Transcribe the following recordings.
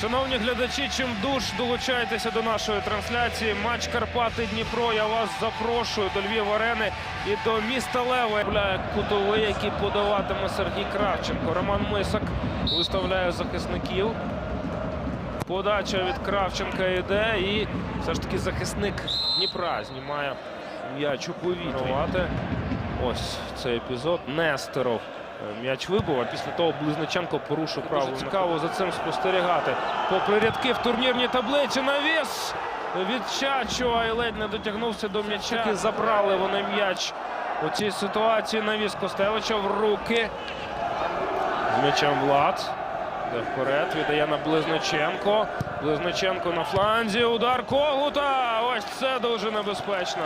Шановні глядачі, чим душ долучайтеся до нашої трансляції. Матч Карпати Дніпро. Я вас запрошую до Львів арени і до міста Лева. Являє кутовий, який подаватиме Сергій Кравченко. Роман Мисак виставляє захисників. Подача від Кравченка йде. І все ж таки захисник Дніпра знімає м'яч у повітрі. Ось цей епізод. Нестеров. Е, М'яч вибув, а після того Близниченко порушив право. Дуже цікаво за цим спостерігати. Попри рядки в турнірній таблиці навіс від Чачо і ледь не дотягнувся до м'яча. Таки забрали вони м'яч у цій ситуації. Навіс Костевича в руки. З м'ячем Влад. Йде вперед, віддає на Близниченко. Близниченко на фланзі. Удар Когута. Ось це дуже небезпечно.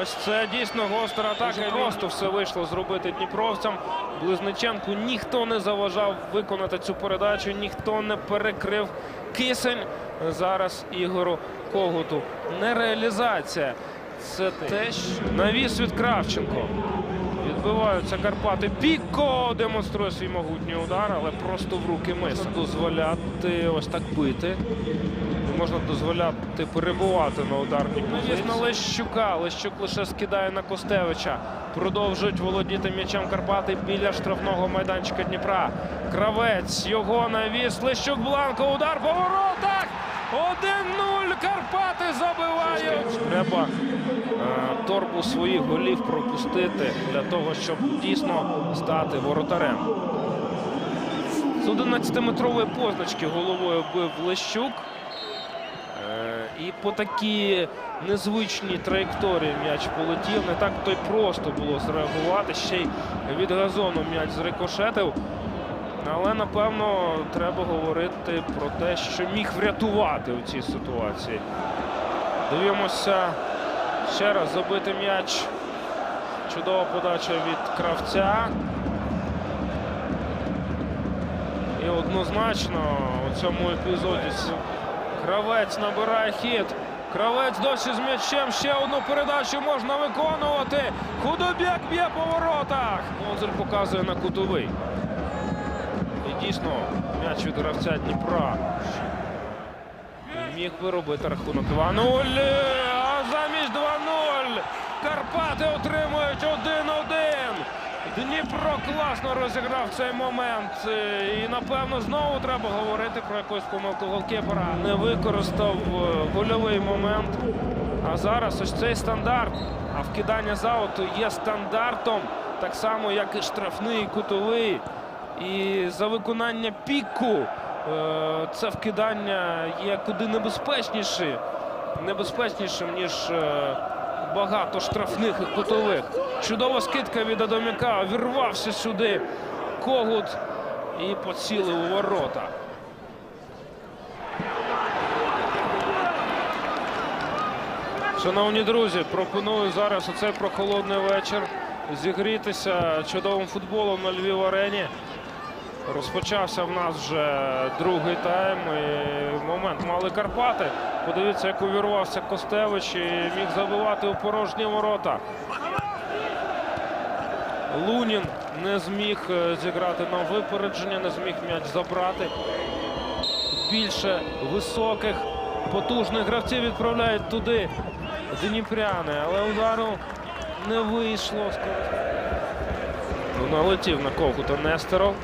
Ось це дійсно гостра атака. Просто все вийшло зробити дніпровцям. Близниченку ніхто не заважав виконати цю передачу, ніхто не перекрив кисень. Зараз Ігору Когуту. Нереалізація. Це те, що навіс від Кравченко. Відбиваються Карпати. Піко демонструє свій могутній удар, але просто в руки миса. Дозволяти ось так бити. Можна дозволяти перебувати на ударній позиції. на Лещука. Лещук лише скидає на Костевича. Продовжують володіти м'ячем Карпати біля штрафного майданчика Дніпра. Кравець. Його навіс. Лещук Бланко. Удар по воротах. 1-0. Карпати забивають. Треба торбу своїх голів пропустити для того, щоб дійсно стати воротарем. З 11-метрової позначки головою бив Лещук. Е, І по такій незвичній траєкторії м'яч полетів. Не так то й просто було зреагувати. Ще й від газону м'яч зрикошетив. Але напевно треба говорити про те, що міг врятувати у цій ситуації. Дивимося ще раз забити м'яч. Чудова подача від кравця. І однозначно у цьому епізоді кравець набирає хід. Кравець досі з м'ячем. Ще одну передачу можна виконувати. Худобяк б'є по воротах. Монзель показує на кутовий. І дійсно м'яч від гравця Дніпра. Міг би робити рахунок 2-0. А 2-0 Карпати отримують 1-1. Дніпро класно розіграв цей момент. І напевно знову треба говорити про якусь помилку голкіпера. Не використав е, гольовий момент. А зараз ось цей стандарт. А вкидання з ауту є стандартом, так само, як і штрафний і кутовий. І за виконання піку е, це вкидання є куди небезпечніше, небезпечнішим, ніж е, багато штрафних і кутових. Чудова скидка від Адамяка. Вірвався сюди Когут і поцілив у ворота. Шановні друзі, пропоную зараз у цей прохолодний вечір зігрітися чудовим футболом на Львів арені. Розпочався в нас вже другий тайм. І момент мали Карпати. Подивіться, як увірвався Костевич і міг забивати у порожні ворота. Лунін не зміг е, зіграти на випередження, не зміг м'яч забрати. Більше високих, потужних гравців відправляють туди Дніпряни, але удару не вийшло. Налетів на Ковкута Нестеров.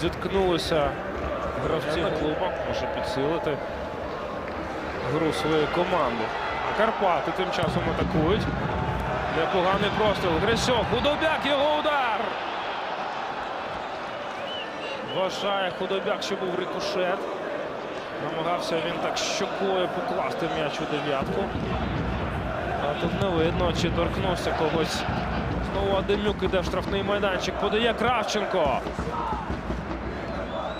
Зіткнулися гравці клубу, може підсилити гру своєї команди. А Карпати тим часом атакують. Непоганий простріл. Грисьов. Худобяк його удар. Вважає Худобяк, що був рикошет. Намагався він так щокою покласти м'яч у дев'ятку. А тут не видно, чи торкнувся когось. Знову Адемюк іде в штрафний майданчик. Подає Кравченко.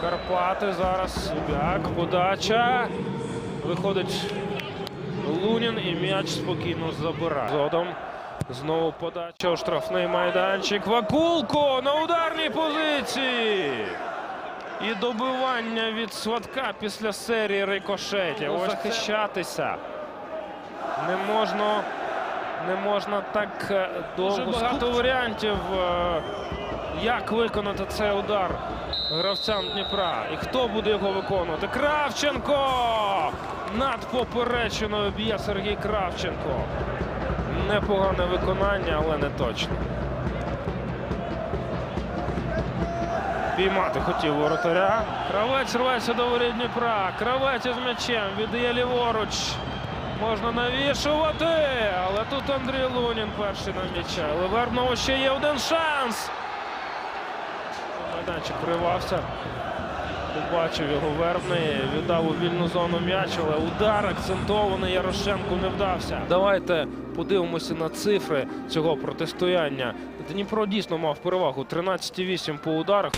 Карпати зараз. Бяк, подача. Виходить Лунін і м'яч спокійно забирає. Зодом знову подача у штрафний майданчик. Вакулко на ударній позиції. І добивання від Сватка після серії рикошетів. Ось захищатися. Не можна, не можна так е, довго. Дуже багато варіантів, е, як виконати цей удар гравцям Дніпра. І хто буде його виконувати? Кравченко! Над поперечиною б'є Сергій Кравченко. Непогане виконання, але не точно. Піймати хотів воротаря. Кравець рветься до воріт Дніпра. Кравець із м'ячем віддає ліворуч. Можна навішувати, але тут Андрій Лунін перший на м'яча. Але ще є один шанс. Майданчик вривався. Побачив його Вербний, віддав у вільну зону м'яч, але удар акцентований Ярошенку не вдався. Давайте подивимося на цифри цього протистояння. Дніпро дійсно мав перевагу 13,8 по ударах.